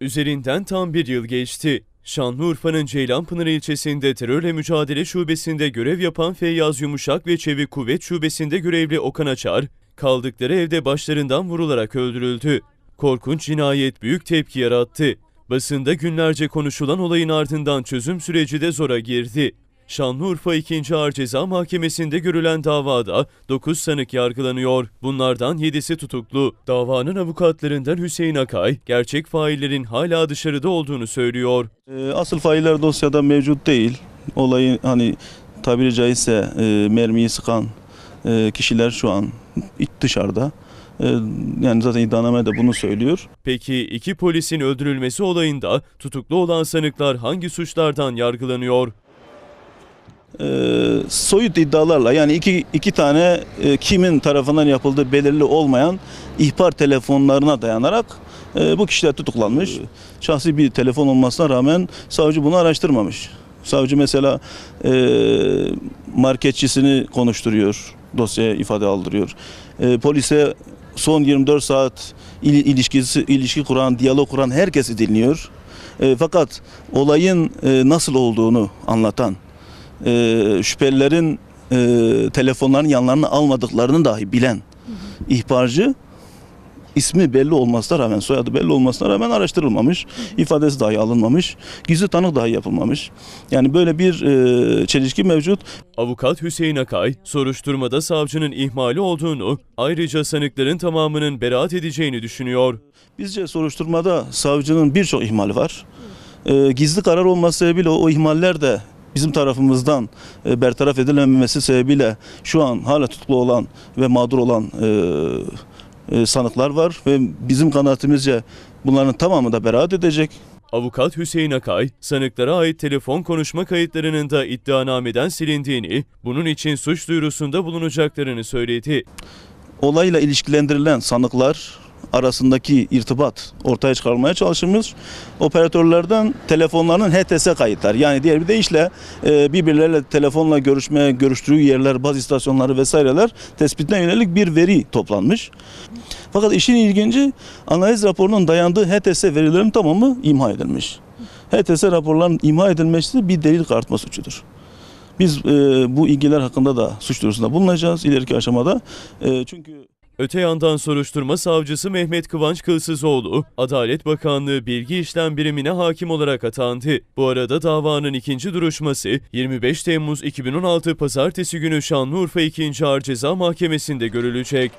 Üzerinden tam bir yıl geçti. Şanlıurfa'nın Ceylanpınar ilçesinde terörle mücadele şubesinde görev yapan Feyyaz Yumuşak ve Çevik Kuvvet Şubesi'nde görevli Okan Açar, kaldıkları evde başlarından vurularak öldürüldü. Korkunç cinayet büyük tepki yarattı. Basında günlerce konuşulan olayın ardından çözüm süreci de zora girdi. Şanlıurfa 2. Ağır Ceza Mahkemesi'nde görülen davada 9 sanık yargılanıyor. Bunlardan 7'si tutuklu. Davanın avukatlarından Hüseyin Akay, gerçek faillerin hala dışarıda olduğunu söylüyor. Ee, Asıl failler dosyada mevcut değil. Olayı hani tabiri caizse e, mermiyi sıkan e, kişiler şu an iç- dışarıda. E, yani zaten iddianame de bunu söylüyor. Peki iki polisin öldürülmesi olayında tutuklu olan sanıklar hangi suçlardan yargılanıyor? E, soyut iddialarla yani iki, iki tane e, kimin tarafından yapıldığı belirli olmayan ihbar telefonlarına dayanarak e, bu kişiler tutuklanmış. Şahsi bir telefon olmasına rağmen savcı bunu araştırmamış. Savcı mesela e, marketçisini konuşturuyor, dosyaya ifade aldırıyor. E, polise son 24 saat il- ilişkisi ilişki kuran, diyalog kuran herkesi dinliyor. E, fakat olayın e, nasıl olduğunu anlatan, e, şüphelilerin e, telefonların yanlarına almadıklarını dahi bilen ihbarcı ismi belli olmasına rağmen, soyadı belli olmasına rağmen araştırılmamış, ifadesi dahi alınmamış, gizli tanık dahi yapılmamış. Yani böyle bir e, çelişki mevcut. Avukat Hüseyin Akay, soruşturmada savcının ihmali olduğunu, ayrıca sanıkların tamamının beraat edeceğini düşünüyor. Bizce soruşturmada savcının birçok ihmali var. E, gizli karar olması sebebiyle o, o ihmaller de bizim tarafımızdan e, bertaraf edilememesi sebebiyle şu an hala tutuklu olan ve mağdur olan e, e, sanıklar var ve bizim kanaatimizce bunların tamamı da beraat edecek. Avukat Hüseyin Akay, sanıklara ait telefon konuşma kayıtlarının da iddianameden silindiğini, bunun için suç duyurusunda bulunacaklarını söyledi. Olayla ilişkilendirilen sanıklar arasındaki irtibat ortaya çıkarılmaya çalışılmış. Operatörlerden telefonlarının HTS kayıtlar yani diğer bir deyişle e, birbirleriyle telefonla görüşmeye görüştüğü yerler, baz istasyonları vesaireler tespitine yönelik bir veri toplanmış. Fakat işin ilginci analiz raporunun dayandığı HTS verilerin tamamı imha edilmiş. HTS raporlarının imha edilmesi bir delil karartma suçudur. Biz e, bu ilgiler hakkında da suç duyurusunda bulunacağız ileriki aşamada. E, çünkü Öte yandan soruşturma savcısı Mehmet Kıvanç Kılsızoğlu, Adalet Bakanlığı Bilgi İşlem Birimine hakim olarak atandı. Bu arada davanın ikinci duruşması 25 Temmuz 2016 Pazartesi günü Şanlıurfa 2. Ağır Ceza Mahkemesi'nde görülecek.